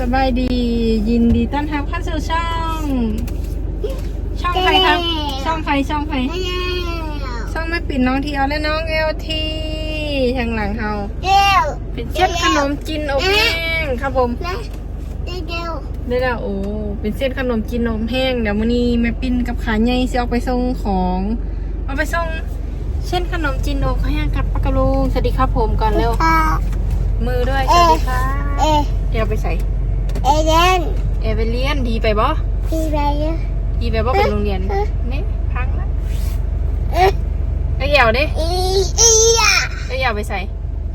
สบายดียินดีต้อนรับเข้าสู่ช่อง ช่องใครครับ ช่องใครช่องใครช่องไม่ปิดน้องทีเอาและน้องเอลทีทางหลังเฮาเร็วเป็นเส้นขนมจีนอบแห้งครับผมนะเร็วได้แล้วโอ้เป็นเส้นขนมจีนอบแห้งเดี๋ยวมื้อนี้แม่ปินกับขาใหญ่สิเอาไปส่งของเอาไปส่งเช่นขนมจีนอบแห้งกับปากกะลุงสวัสดีครับผมก่อนเร็วค่ะมือด้วยสวัสดีค่ะเอเดี๋ยวเอาไปใส่ เอเดนเอเวเลียนดีไปบ่พี่ไปเยอะดีไปบ่ไปโรงเรียนนี่พังละเอ๊ะไอ้เหี่ยวดิอีอีอะไอ้เหี่ยวไปใส่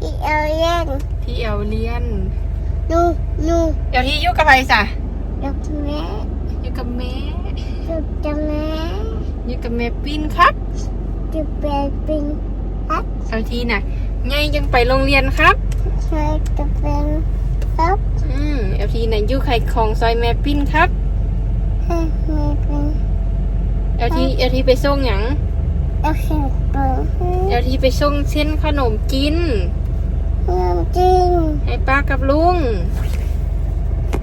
อีเอเดนพี่เอวเลียนนูนูเดี๋ยวที่อยุกับใครสะลูกแม่อยู่กับแม่ลูกจะแม่อยู่กับแม่ปิ้นครับจะเป็นเป็นครับเอาทีน่ะไงยังไปโรงเรียนครับ ใช่จะเป็น ครับอืมเอาทีน่ะอยู่ไข่ของซอยแม่ปิ้นครับให้แม่เป็นเอาทีเอาทีไปส่งหยังเอาเสียงเป็นเอาทีไปส่งเส้นขนมจีนเงินจริงให้ป้ากับลุง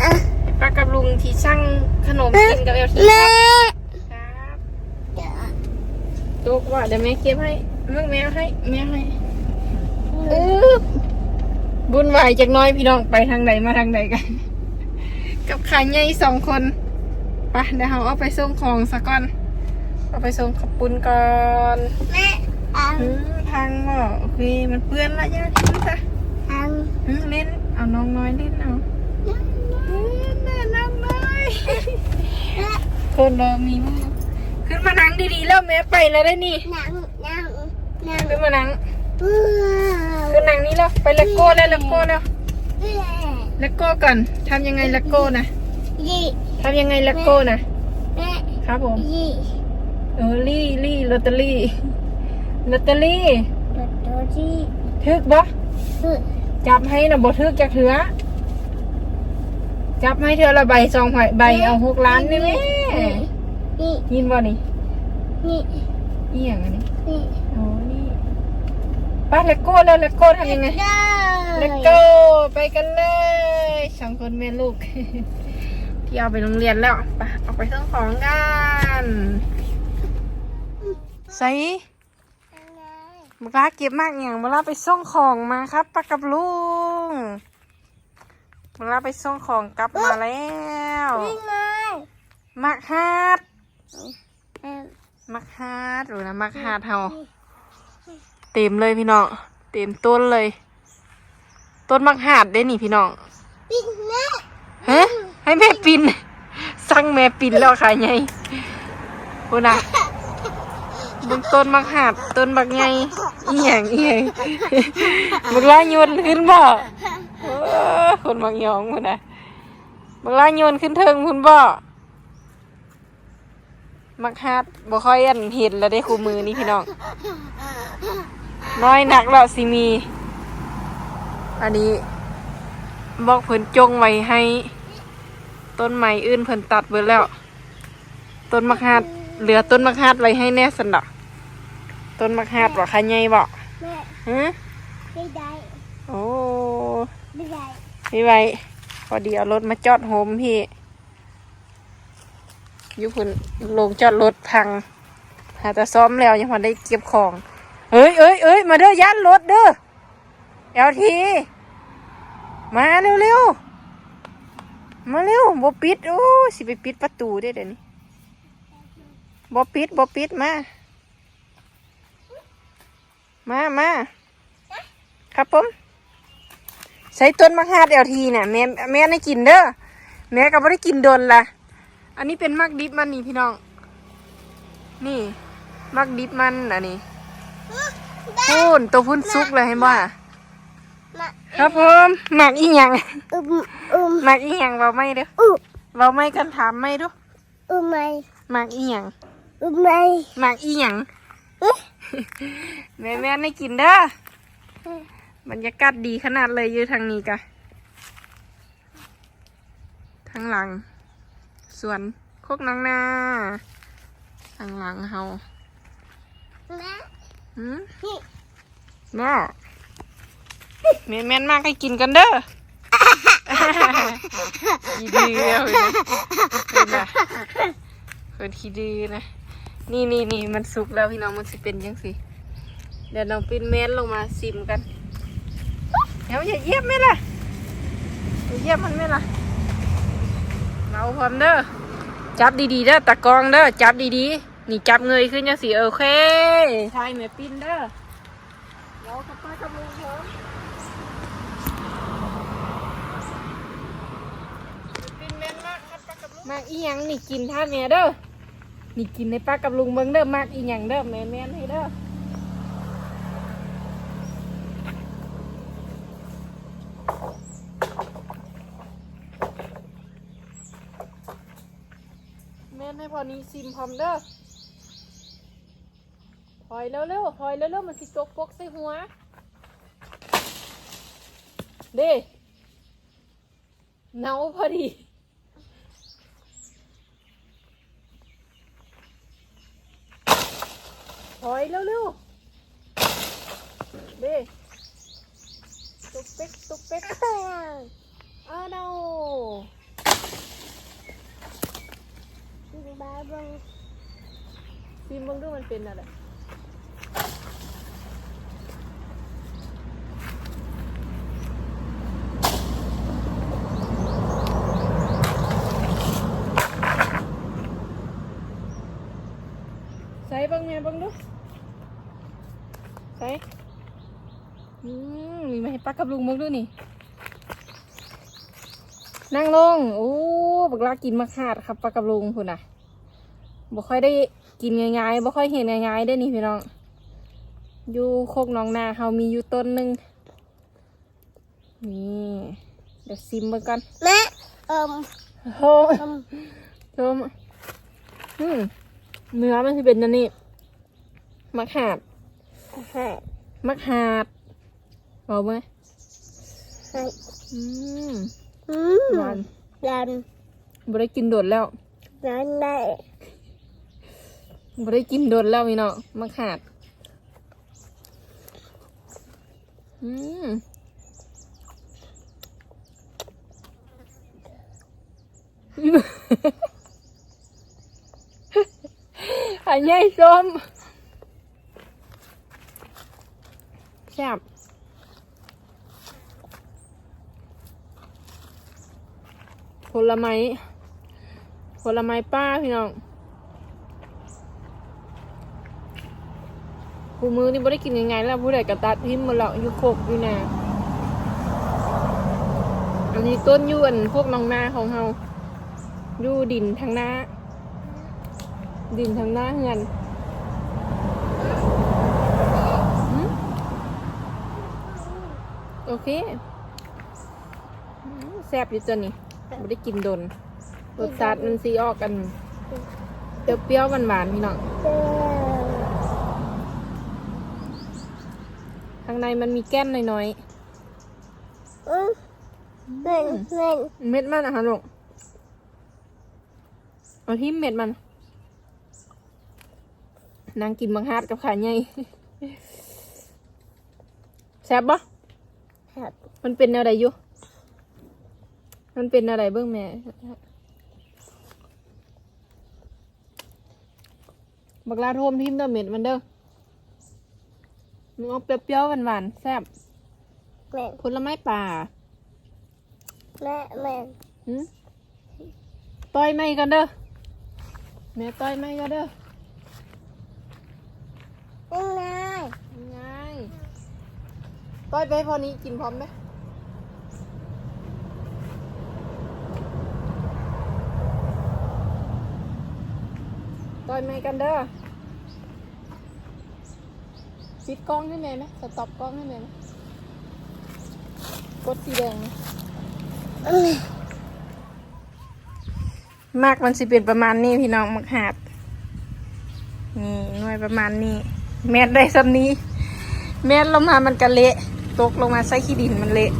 อะให้ป้ากับลุงที่สั่งขนมจีนกับเอาทีแม่ครับลูกว่าเดี๋ยวแม่เก็บให้มึงแม่เอาให้แม่ให้อึ๊บ บุญวายจากหน้อยพี่น้องไปทางไหนมาทางไหนกัน กับขายใหญ่สองคนไปเดี๋ยวเราเอาไปส่งของสักก่อน เอาไปส่งขับปุนก่อนแม่อะอืมพังบ่โอเคมันเปื้อนละย่าทิ้งซะทางอืมเล่นเอาน้องน้อยเล่นเอาเล่นเล่นน้องน้อยคนเรามีมือขึ้นมานั่งดีๆแล้วแม่ไปแล้วได้นี่หนังหนังหนังขึ้นมานั่งว้าว ขึ้นนั่งนี้แล้วไปเลโก้แล้วเลโก้แล้วแม่เลโก้ก่อนทำยังไงเลโก้นะยี่ทำยังไงเลโก้นะแม่ครับผมยี่เออลี่ลี่ลอตเตอรี่ลอตเตอรี่ตัวตัวที่ทึกบ่คือจับให้นะบ่ทึกจากเถือจับให้เธอละใบสองใบใบเอาหกล้านนี่แม่นี่ยินบ่นี่นี่นี่อย่างอันนี้นี่โอ้นี่ ป้าเลโก้แล้วเลโก้ทำยังไงได้เลโก้ไปกันเลยสองคนแม่ลูก ที่เอาไปโรงเรียนแล้วไปเอาไปส่งของกันใส่บักลาเก็บมากอย่างบักลาไปส่งของมาครับป้ากับลุงบักลาไปส่งของกลับมาแล้วนี่ไงมักฮาดเอ็มมักฮาดหรือนะมักฮาดเฮา เต็มเลยพี่น้องเต็มต้นเลย ต้นมักฮาดได้นี่พี่น้องปิดแม่ฮะให้แม่ปินสั่งแม่ปินแล้วค่ะไงพูนะเบนต้นมักหาดต้นบักไงอีหยังอีหยังบักลาโยนขึ้นบ่เออคนบางยองพูนะบักลาโยนขึ้นเทิงพุ่นบ่มักหาดบ่ค่อยอันเห็นแล้วได้คู่มือนี่พี่น้อง น้อยหนักแล้วสิมี อันนี้บอกเพิ่นจงไว้ให้ ต้นไม้อื่นเพิ่นตัดเบิดแล้ว ต้นมะฮาดเหลือต้นมะฮาดไว้ให้แน่สันดอกต้นมะฮาดบ่คะใหญ่บ่แม่ฮะไม่ได้โอ้ไม่ได้พี่ไว้พอดีเอารถมาจอดโฮมพี่อยู่เพิ่นลงจอดรถพัง หาแต่ซ้อมแล้วยังพอได้เก็บของ เอ้ยเอ้ยเอ้ยมาเด้อย่านรถเด้อเอลทีมาเร็วเร็วๆมาเร็วบ่ปิดโอ้สิไปปิดประตูได้เดี๋ยวนี้บ่ปิดบ่ปิดมา มามาครับผมใส่ต้นมะฮาดเอลทีเนี่ยแม่แม่ได้กินเด้อแม่ก็ไม่ได้กินโดนละอันนี้เป็นมักดิบมันนี่พี่น้อง นี่ มักดิบมันอันนี้ พูนตัวพุ่นซุกเลยเห็นบ่อะมาครับผมหมักอีหยังอุ้มอุ้มหมักอีหยังเบาไม่เด้ออุ้มเบาไม่กันถามไม่ดูอุ้มไม่หมักอีหยังอุ้มไม่หมักอีหยังแม่แม่ได้กินเด้อบรรยากาศดีขนาดเลยอยู่ทางนี้กะทางหลังสวนโคกน้องนาทางหลังเฮาแม่ หืมนี่น่าแม่แม่นมากให้กินกันเด้อขี้ดื้อแล้วเห็นไหมเพิ่นขี้ดื้อนะ นี่นี่นี่มันสุกแล้วพี่น้องมันสิเป็นยังสิ เดี๋ยวน้องปินเมนลงมาซิมกัน เดี๋ยวอย่าเยียบไหมล่ะอย่าเยียบมันไหมล่ะเราพร้อมเด้อ จับดีๆเด้อตะกรองเด้อ จับดีๆ นี่จับเงยขึ้นยังสิโอเคทายแม่ปินเด้อเรากับป้ากับลุงพร้อมปินแม่นมากครับป้ากับลุงมากอีหยังนี่กินท่าแม่เด้อนี่กินในป้ากับลุงเบิ่งเด้อมากอีหยังเด้อแม่แม่นให้เด้อแม่นให้พอนี้ซิมพร้อมเด้อถ อยเร็วๆถอยเร็วๆมันสิจกปกใส่หัวเด้เนาพอดีถอยเร็วๆเด้ตุกเป๊กตุกเป๊กอ้าวโนบ้าบังซิมบิ่งดูมันเป็นอะไรใส่เบิ่งแม่เบิ่งดูใส่อื มมีมาให้ปักกับลุงเบิ่งดูนี่ นั่งลงโอ้บักลากินมะขาดครับปักกับลุงคุณน่ะบ่ค่อยได้กินง่ายๆบ่ค่อยเห็นง่ายๆได้อนี่พี่น้อง อยู่โคกหน้องนาเฮามีอยู่ต้นหนึงนี่เดี๋ยวซิมเบิ่งก่อนแม่เอิมโอ้เอิมชมอืมเนื้อมันสิเป็นอันนี้มะขามให้มะขามเอาไหม ให้อืมอืมหวานยันบ่ได้กินโดดแล้วยันได้บ่ได้กินโดดแล้วพี่น้องมะขามอืมอันใหญ่ส้มแซ่บ ลไม้ ผลไม้ป้าพี่น้องผู้มือนี่ไม่ได้กินยังไงแล้วผู้ใดกระตัดทิมมาแล้วอยู่โคกอยู่นาอันนี้ต้นยวนพวกน้องนาของเฮาอยู่ดินทางหน้า ดินทางหน้าเฮือนโอเคแซ่บอยู่ตัวนี้ ไม่ได้กินโดนรสชาติมันสีออกกันเปรี้ยวๆหวานๆพี่น้องเจ้าข้างในมันมีแก้มน้อยอืมเม่นเม่นๆเม็ดมันอะคะลูกเอาที่เม็ดมันนางกินบางฮาดกับขาใหญ่แซ่บปะครับมันเป็นอะไรอยู่ มันเป็นอะไรเบื้องแม่บักลาโทมทิมเด้อเม็ดมันเด้อมันออกเปรี้ยวๆหวานๆแซ่บแม่นผลไม้ป่าแม่แม่นหืมต้อยไม่กันเด้อแม่ต้อยไม่กันเด้อยังไงง่ายต้อยไปพอนี้กินพร้อมไหม ต้อยไม่กันเด้อปิดกล้องให้แม่ไหมสต็อปกล้องให้แม่ไหมกดสีแดงมากมันสิเป็นประมาณนี้พี่น้องมักหาดนี่หน่วยประมาณนี้ แมนได้ซ้ำนี้ แมนลงมามันก็เละตกลงมาใส่ขี้ดินมันเละ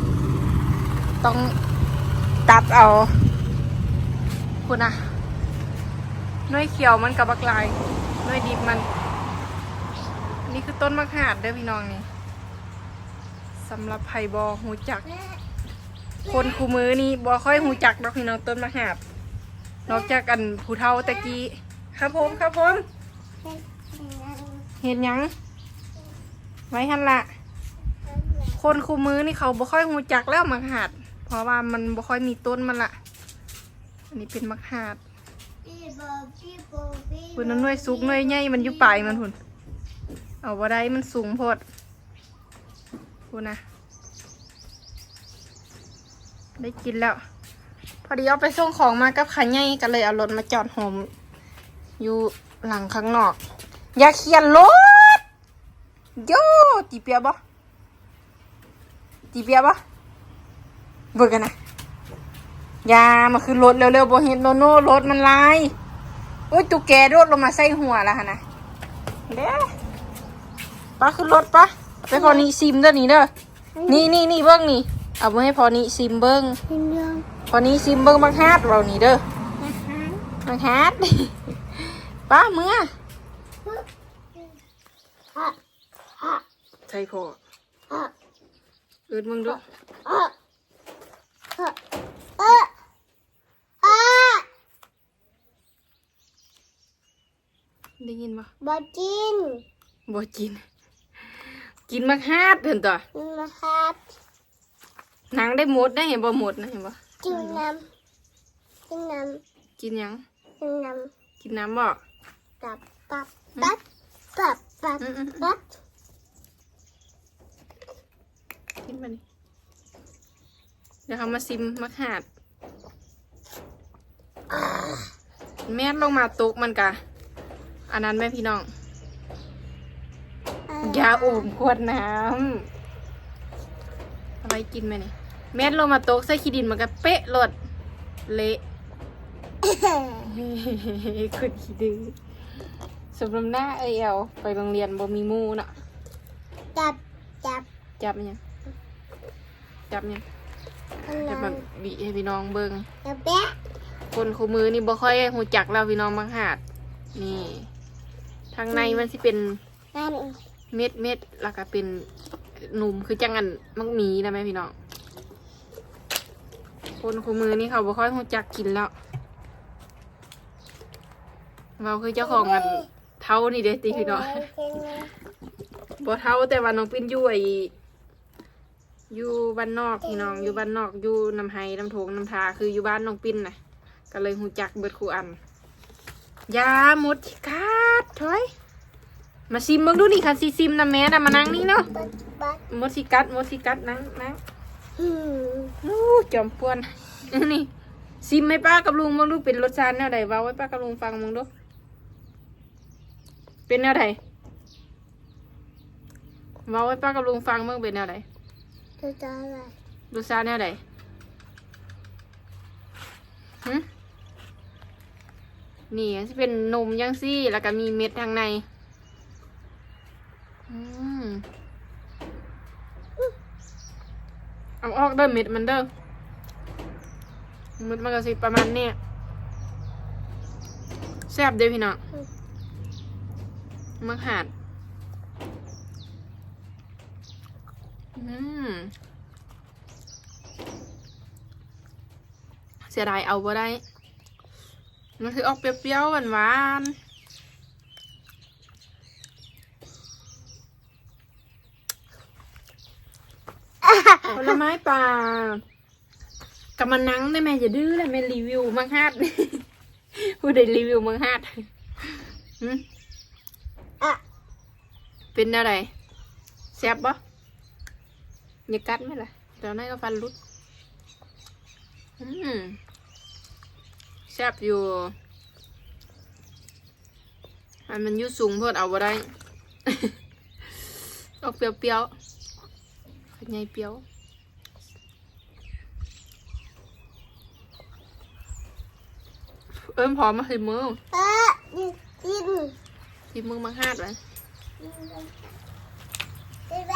ต้องตัดเอาคุณนะ น่วยเขียวมันกับบักลายหน่วยดิบมัน นี่คือต้นมะขามเด้อพี่น้องนี่สำหรับไผ่บอหูจัก คนคูมือนี่บ่ค่อยหูจักดอกพี่น้องต้นมะหาบนอกจากกันผู้เฒ่าตะกี้ครับผมครับผมเห็นยัง ไว้หันละ คนคูมือนี่เขาบ่ค่อยหูจักแล้วมะหาดเพราะว่ามันบ่ค่อยมีต้นมันละอันนี้เป็นมะหาด คุนน้อยสุกน้อยใหญ่มันอยู่ปลายมันหุ่นเอาบ่ได้มันสูงโพดพูนะ ได้กินแล้ว พอดีเอาไปส่งของมากับขาใหญ่ก็เลยเอารถมาจอดโฮมอยู่หลังข้างนอก อย่าเขียนรถโย่จีเปียบ่จีเปียบ่เบิกกันนะอย่ามาขึ้นรถเร็วๆบ่เห็นโนโน่รถมันลาย โอ้ยตุกแกรถลงมาใส่หัวแล้วฮะนะเด้ป้าขึ้นรถปะไปพอนี่ซิมเด้อนี่เด้อนี่นี่นี่เบิ้งนี่เอาไปให้พอนี่ซิมเบิ้งเป็นเรื่องพอนี้ซิมเบิ้งบักฮาดเรานี่เด้อนะคะบักฮาดป้าเมื่ออะอะใช่พออะเอิดมึงดูอะอะอะอะ ได้ยินปะบอจินบ่กิน กินบักฮาดเห็นต่อนะครับหนังได้หมดได้เห็นบ่หมดนะเห็นบ่จิ้มน้ำจิ้มน้กินหยังำจิ้มน้กินน้ำบ่ำตับตับตับตับตับอืมอืมตับกินมันเดี๋ยวเขามาซิมมักฮาดแม่นลงมาตุกมันกะ อันนั้นแม่พี่น้อง ยาอุ่มขวดน้ำเอาไว้กินไหมเนี่ยแม่นลงมาโต๊ะใส่ขี้ดินมันก็เป๊ะหลด เละคุณขี้ดื้อสมรมหน้าเอยเอาไปโรงเรียนบ่มีหมูน่ะ จับ จับ จับมันยังจับมันยังอันจันั้บมันนบีให้พี่น้องเบิ่งจับแปะคนคู่มือนี่บ่ค่อยหูจักแล้วพี่น้องบางหาดนี่ ทางในมันสิเป็นนั่นเม็ดเม็ดแล้วก็เป็นหนุ่มคือจังอันมักหมีนะแม่พี่น้องคนคู่มือนี่เขาบ่ค่อยหูจักกินแล้วเราคือเจ้าของกันเท่านี่เด้ตีพี่น้องบ่เท่าแต่ว่าน้องปิ้นอยู่ไออยู่บ้านนอกพี่น้องอยู่บ้านนอกอยู่น้ำไห้น้ำโถงน้ำทาคืออยู่บ้านน้องปิ้นน่ะก็เลยหูจักเบิดคู่อันอ ยาหมดที่ขาดถอย มาซิมเบิ่งดูนี่ค่ะซิซิมนะแม่น่ะมานั่งนี่เนาะบัดบัดหมดสิกัดหมดสิกัดนั่งนั่งอืมอู้จอมป่วนนี่ซิมให้ป้ากับลุงมึงดูเป็นรสชาติแนวใดเว้าไว้ป้ากับลุงฟังมึงดูเป็นแนวใดเว้าไว้ป้ากับลุงฟังมึงเป็นแนวใดจะจะอะไรรสชาติแนวใดหึ นี่จะเป็นนมยังซี่ แล้วก็มีเม็ดทางใน อืมเอาออกเด้อเม็ดมันเด้อเม็ดมันก็สิประมาณนี้แซ่บเด้อพี่น้องมักหาด อืมเสียดายเอาบ่ได้ มันคือออกเปรี้ยวๆหวานๆผลไม้ป่ากับมันนังได้ไหมอย่าดื้อเลยแม่รีวิวมังฮัดผู้ใดรีวิวมังฮัดหึอะเป็นอะไรแซ่บปะอย่ากัดไหมล่ะเดี๋ยวนั่นก็ฟันรุดอืม แซ่บอยู่อันมันอยุ่สูงเพิ่นเอาบ่ได้ออกเปรี้ยวๆเป็นไงเปรี้ยวเอิ้มพร้อมมาสิมือเออดิดินสิมือมาหาดไว้ไปไป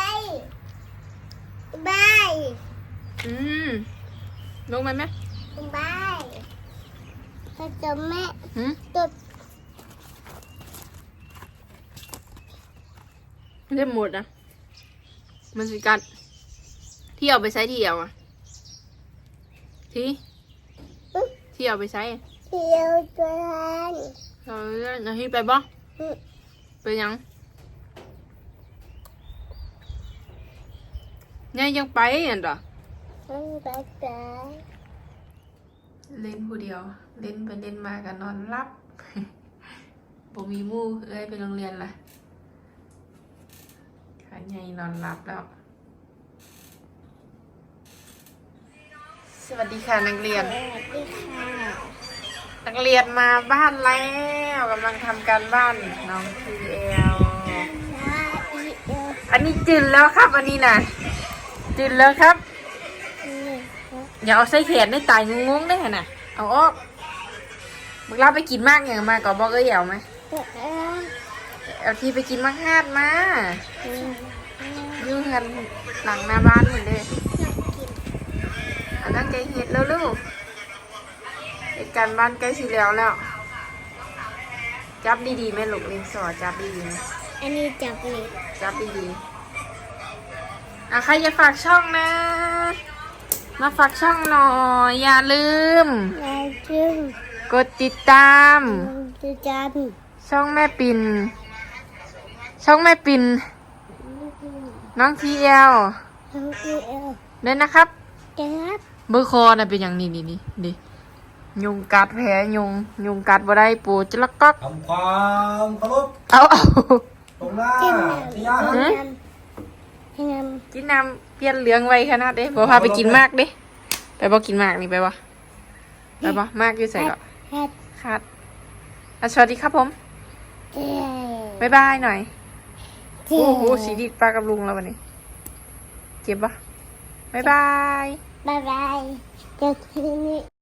ไปอืมลงมาไหมไปถ้าจะแม่หืมตุดไม่ได้หมดนะ มันสิกัด ที่เอาไปใช้ที่เอาอะที่ที่เอาไปใช้เที่ยวตัวนั้นเราเอาที่ไปบ่อืมไปยังเนี่ยยังไปอันเหรอมันไปไปเล่นผู้เดียว เล่นไปเล่นมากันนอนรับบ่มีหมู่เอ้ยไปโรงเรียนละขาใหญ่นอนรับแล้ว สวัสดีค่ะนักเรียนสวัสดีค่ะนักเรียนมาบ้านแล้วกำลังทำการบ้านน้องพีเอลนาอีเอลอันนี้จืนแล้วครับ อันนี้นะจืนแล้วครับนี่อย่าเอาใส่แขนได้ตายงงๆได้ขนาดเอาออก มึงรับไปกินมากอย่างมาก็บอกเอ้ยเอาไหมเออเออเอาทีไปกินมังฮาดมาอืมอยู่เงินหลังหน้าบ้านเหมือนเดิมอันนั้นใจเห็ดแล้วลูกเหตุการณ์บ้านใกล้สิแล้วแล้ว จับดีๆแม่ลูกเลี้ยงสอจับดีๆนะอันนี้จับเล็กจับดีๆอะใครจะฝากช่องนะ มาฝากช่องหน่อยอย่าลืมยายจึง กดติดตามจะจับช่องแม่ปิ่นช่องแม่ปิ่นน้องทีเอลน้องอีเอลด้วยนะครับจับเบอร์คอน่ะเป็นอย่างนี้นี่นี่ดิยุงกัดแผลยุงยุงกัดบ่ได้ปูจะลักก๊อกทำความเคารพเอาเอาตรงหน้าจิ้มที่ยาน้ำคให้รับน้ำให้น้กินน้ำเปลี่ยนเหลืองไวขนาดเด้บ่พาไปกินมากเด้ไปบ่กินมากนี่ไปบ่ไปบ่มากอยู่ใส่ก็ำแฮดคัดอะสวัสดีครับผม เจ้บ๊ายบายหน่อย เจ้โอ้โห สีดีดปลากับลุงแล้ววันนี้ เจ็บปะบ๊ายบายบายบายเจ้าคืนนี้